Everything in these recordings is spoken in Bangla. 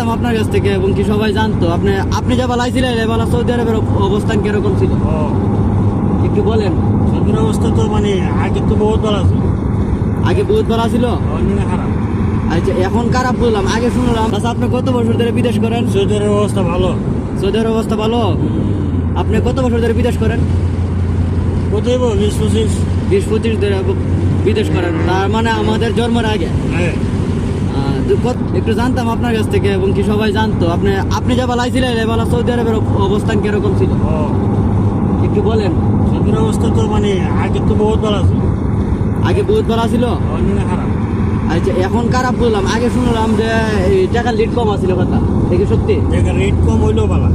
জানতাম আপনার কাছ থেকে এবং কি সবাই জানতো। আপনি আপনি যা বলাইছিলেন এবার সৌদি আরবের অব- অবস্থান কীরকম ছিল? একটু বলেন। সৌদির অবস্থা তো মানে আগে তো বহুত ভালো আছে আগে বহুত ভালো ছিল? খারাপ। আচ্ছা এখন খারাপ বললাম। আগে শুনলাম আচ্ছা আপনি কত বছর ধরে বিদেশ করেন? সৌদির অবস্থা ভালো। সৌদি অবস্থা ভালো? আপনি কত বছর ধরে বিদেশ করেন? বল বিশ পঁচিশ। বিশ পঁচিশ ধরে বিদেশ করেন। তার মানে আমাদের জন্মের আগে। হ্যাঁ। একটু জানতাম আপনার কাছ থেকে এবং কি সবাই জানতো। আপনি আপনি যা বলাইছিলেন এবার সৌদি আরবের অবস্থান কীরকম ছিল? একটু বলেন। সৌদির অবস্থা তো মানে আগে তো বহুত ভালো আছে আগে বহুত বলা ছিল? আচ্ছা এখন খারাপ বললাম। আগে শুনলাম যে টাকার লিড কম আছিল কথা। দেখি সত্যি? দেখে রেট কম হইলেও ভালো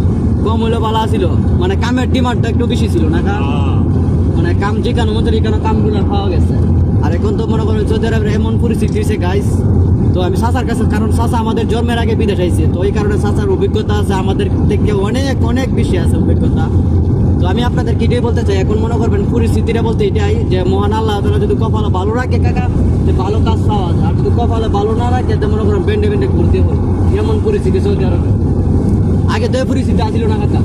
কম হইলেও ভালো ছিল মানে কামের ডিমান্ডটা একটু বেশি ছিল না। মানে কাম যেখানে মতো এখানে কামগুলো পাওয়া গেছে। আর এখন তো মনে করেন সৌদি আরবের এমন পরিস্থিতি হয়েছে গাইস তো আমি সাসার কাছে কারণ সাসা আমাদের জন্মের আগে বিদেশ আইছে তো এই কারণে সাসার অভিজ্ঞতা আছে আমাদের থেকে অনেক অনেক বেশি আছে অভিজ্ঞতা। তো আমি আপনাদেরকে এটাই বলতে চাই এখন মনে করবেন পরিস্থিতিটা বলতে এটাই যে মহান আল্লাহ তালা যদি কপালে ভালো রাখে কাকা যে ভালো কাজ পাওয়া যায় আর যদি কপালে ভালো না রাখে তো মনে করেন বেন্ডে বেন্ডে ঘুরতে হয় এমন পরিস্থিতি সৌদি আরবে আগে তো পরিস্থিতি আসছিল না কাকা।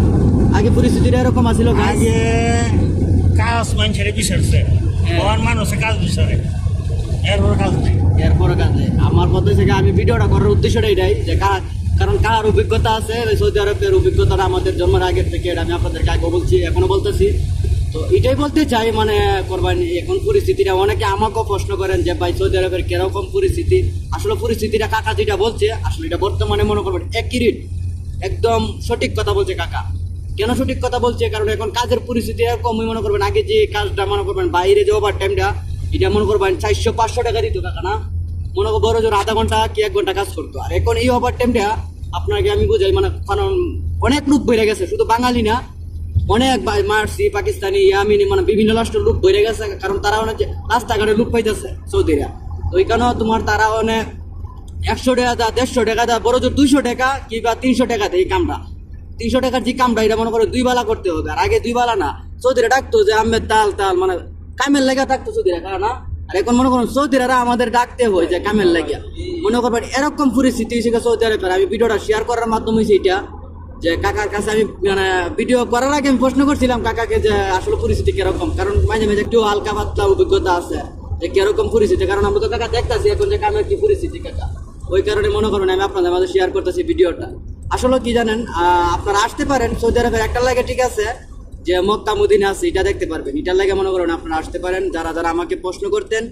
আগে পরিস্থিতিটা এরকম guys। আগে কাজ মানুষের বিচারছে হ্যাঁ। কোন মানুষে কাজ বিচারে এরপর কাজ নেই। এরপরে কাজে আমার পদ্ধতি থেকে আমি ভিডিওটা করার উদ্দেশ্যটা এটাই যে কার কারণ কার অভিজ্ঞতা আছে? সৌদি আরবের অভিজ্ঞতাটা আমাদের জন্মের আগের থেকে, এটা আমি আপনাদেরকে আগে বলছি, এখনও বলতেছি। তো এটাই বলতে চাই মানে কোরবানি, এখন পরিস্থিতিটা অনেকে আমাকেও প্রশ্ন করেন যে, ভাই, সৌদি আরবের কীরকম পরিস্থিতি? আসলে পরিস্থিতিটা কাকা যেটা বলছে, আসলে এটা বর্তমানে মনে করবেন অ্যাকিউরেট একদম সঠিক কথা বলছে কাকা। কেন সঠিক কথা বলছে? কারণ এখন কাজের পরিস্থিতি এরকম মনে করবেন, আগে যে কাজটা, মনে করবেন, বাইরে যে ওভার টাইমটা এটা মনে করবেন চারশো, পাঁচশো টাকা দিত কাকা, না? মনে করো বড় জোর আধা ঘণ্টা কি এক ঘণ্টা কাজ করতো। আর এখন এই ওভার টাইমটা আপনাকে আমি বুঝাই মানে কারণ অনেক লোক বেড়ে গেছে, শুধু বাঙালি না, অনেক মার্সি, পাকিস্তানি, ইয়ামিনি মানে বিভিন্ন রাষ্ট্রের লোক বেড়ে গেছে, কারণ তারা অনেক রাস্তাঘাটে লোক পাইতেছে সৌদিরা। তো ওইখানেও তোমার তারা অনেক একশো টাকা দা দেড়শো টাকা দা বড় জোর দুইশো টাকা কিংবা তিনশো টাকা দেয় এই কামটা। তিনশো টাকার যে কামটা, এটা মনে করো দুই বেলা করতে হবে, আর আগে দুই বেলা না। সৌদিরা ডাকতো যে আমের তাল তাল মানে কামের লেগে থাকতো সৌদিরা কারণ না আর এখন মনে করুন সৌদিরা আমাদের ডাকতে হয় যে কামের লাগিয়া মনে করবেন, এরকম পরিস্থিতি হয়েছে সৌদি আরবের আমি ভিডিওটা শেয়ার করার মাধ্যমে হয়েছে এটা যে কাকার কাছে আমি মানে ভিডিও করার আগে আমি প্রশ্ন করছিলাম কাকাকে যে আসলে পরিস্থিতি কীরকম। কারণ মাঝে মাঝে একটু হালকা পাতলা অভিজ্ঞতা আছে, যে কীরকম পরিস্থিতি। কারণ আমরা তো কাকা দেখতেছি এখন যে কামের কি পরিস্থিতি কাকা। ওই কারণে মনে করেন আমি আপনাদের মাঝে শেয়ার করতেছি ভিডিওটা। আসলে কি জানেন আপনারা আসতে পারেন সৌদি আরবের একটা লাগে ঠিক আছে যে মক্কা মদিনা আছে এটা দেখতে পারবেন। এটার লাগে মনে করেন আপনারা আসতে পারেন যারা যারা আমাকে প্রশ্ন করতেন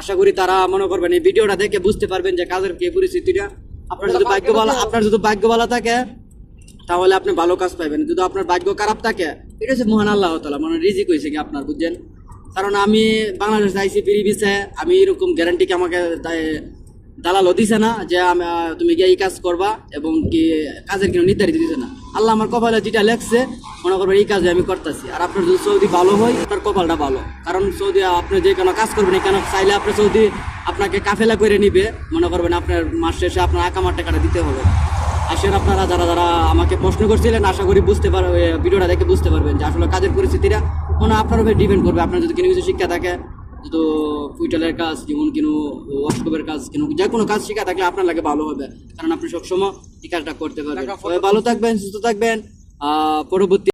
আশা করি তারা মনে করবেন এই ভিডিওটা দেখে বুঝতে পারবেন যে কাজের কি পরিস্থিতিটা। আপনার যদি ভাগ্য ভালো। আপনার যদি ভাগ্য ভালো থাকে তাহলে আপনি ভালো কাজ পাইবেন। যদি আপনার ভাগ্য খারাপ থাকে এটা হচ্ছে মহান আল্লাহ তালা মানে রিজিক হয়েছে কি আপনার বুঝছেন? কারণ আমি বাংলাদেশ আইসি ফিরি বিছে আমি এরকম গ্যারান্টি কি আমাকে দালালও দিছে না যে তুমি গিয়ে এই কাজ করবা এবং কি কাজের কিন্তু নির্ধারিত দিছে না। আল্লাহ আমার কপালে যেটা লেখছে, মনে করবেন এই কাজে আমি করতেছি। আর আপনার যদি সৌদি ভালো হয়, আপনার কপালটা ভালো। কারণ সৌদি, আপনি যে কোনো কাজ করবেন কেন চাইলে আপনি সৌদি আপনাকে কাফেলা করে নিবে। মনে করবেন আপনার মাস শেষে আপনার আকামার টাকাটা দিতে হবে। আসেন আপনারা যারা যারা আমাকে প্রশ্ন করছিলেন, আশা করি বুঝতে পার ভিডিওটা দেখে বুঝতে পারবেন যে আসলে কাজের পরিস্থিতিটা হয় আপনার উপরে ডিপেন্ড করবে। আপনার যদি কোনো কিছু শিক্ষা থাকে তো কুইটালের কাজ যেমন কোনো ওয়ার্কশপের কাজ কেন যে কোনো কাজ শেখা থাকলে আপনার লাগে ভালো হবে। কারণ আপনি সবসময় এই কাজটা করতে পারবেন। সবাই ভালো থাকবেন সুস্থ থাকবেন। আহ, পরবর্তী